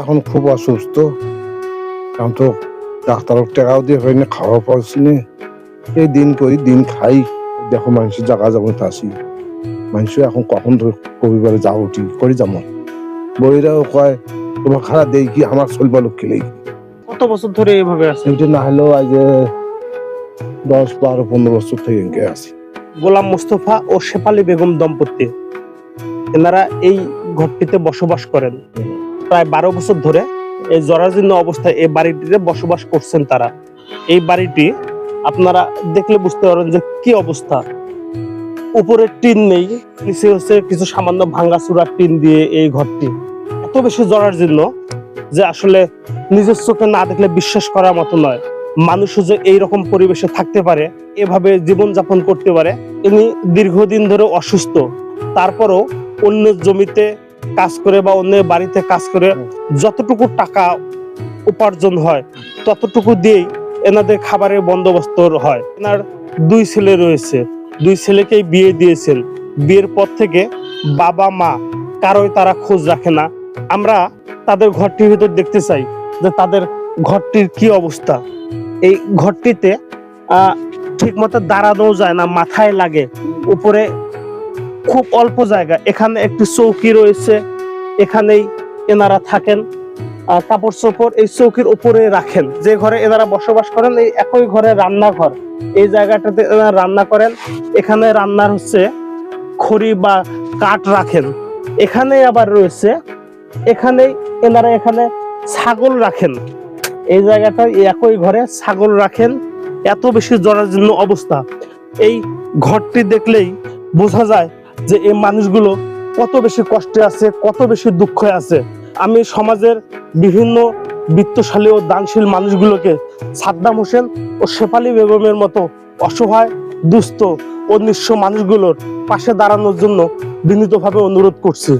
এখন খুব অসুস্থ। এখন তো ডাক্তার টাকাও দিয়ে হয় না খাওয়া পাচ্ছি না। এই দিন করি দিন খাই। দেখো মানুষের জায়গা যাব আসি মানুষ এখন কখন ধরে রবিবারে যাও উঠি করে যাব? বইরাও কয় তোমার খারাপ দেই কি আমার চলবা লোক খেলেই কত বছর ধরে এভাবে আছে? এটা না হলেও আজ দশ বারো পনেরো বছর থেকে আছি। গোলাম মোস্তফা ও শেফালি বেগম দম্পতি এনারা এই ঘরটিতে বসবাস করেন। প্রায় বারো বছর ধরে এই জরাজীর্ণ অবস্থায় এই বাড়িটিতে বসবাস করছেন তারা। এই বাড়িটি আপনারা দেখলে বুঝতে পারবেন যে কি অবস্থা। উপরে টিন নেই, নিচে হচ্ছে কিছু সামান্য ভাঙ্গাচুরা টিন দিয়ে এই ঘরটি। এত বেশি জরাজীর্ণ যে আসলে নিজের চোখে না দেখলে বিশ্বাস করার মতো নয়। মানুষও যে এইরকম পরিবেশে থাকতে পারে, এভাবে জীবন যাপন করতে পারে, ইনি দীর্ঘদিন ধরে অসুস্থ। তারপরও অন্য জমিতে কাজ করে বা অন্য বাড়িতে কাজ করে যতটুকু টাকা উপার্জন হয় ততটুকু দিয়েই এনাদের খাবারের বন্দোবস্ত হয়। এনার দুই ছেলে রয়েছে। দুই ছেলেকেই বিয়ে দিয়েছেন। বিয়ের পর থেকে বাবা মা কারোই তারা খোঁজ রাখে না। আমরা তাদের ঘরটির ভিতর দেখতে চাই যে তাদের ঘরটির কি অবস্থা। এই ঘরটিতে আহ ঠিক মতো দাঁড়ানো যায় না মাথায় লাগে। উপরে খুব অল্প জায়গা। এখানে একটি চৌকি রয়েছে। এখানেই এনারা থাকেন। কাপড় চোপড় এই চৌকির উপরে রাখেন। যে ঘরে এনারা বসবাস করেন, এই একই ঘরে রান্নাঘর। এই জায়গাটাতে এনারা রান্না করেন। এখানে রান্নার হচ্ছে খড়ি বা কাঠ রাখেন। এখানে আবার রয়েছে। এখানেই এনারা এখানে ছাগল রাখেন। এই জায়গাটা একই ঘরে ছাগল রাখেন। এত বেশি জরাজীর্ণ অবস্থা। এই ঘরটি দেখলেই বোঝা যায় যে এই মানুষগুলো কত বেশি কষ্টে আছে, কত বেশি দুঃখে আছে। আমি সমাজের বিভিন্ন বিত্তশালী ও দানশীল মানুষগুলোকে সাদ্দাম হোসেন ও শেফালি বেগমের মতো অসহায়, দুস্থ ও নিঃস্ব মানুষগুলোর পাশে দাঁড়ানোর জন্য বিনীতভাবে অনুরোধ করছি।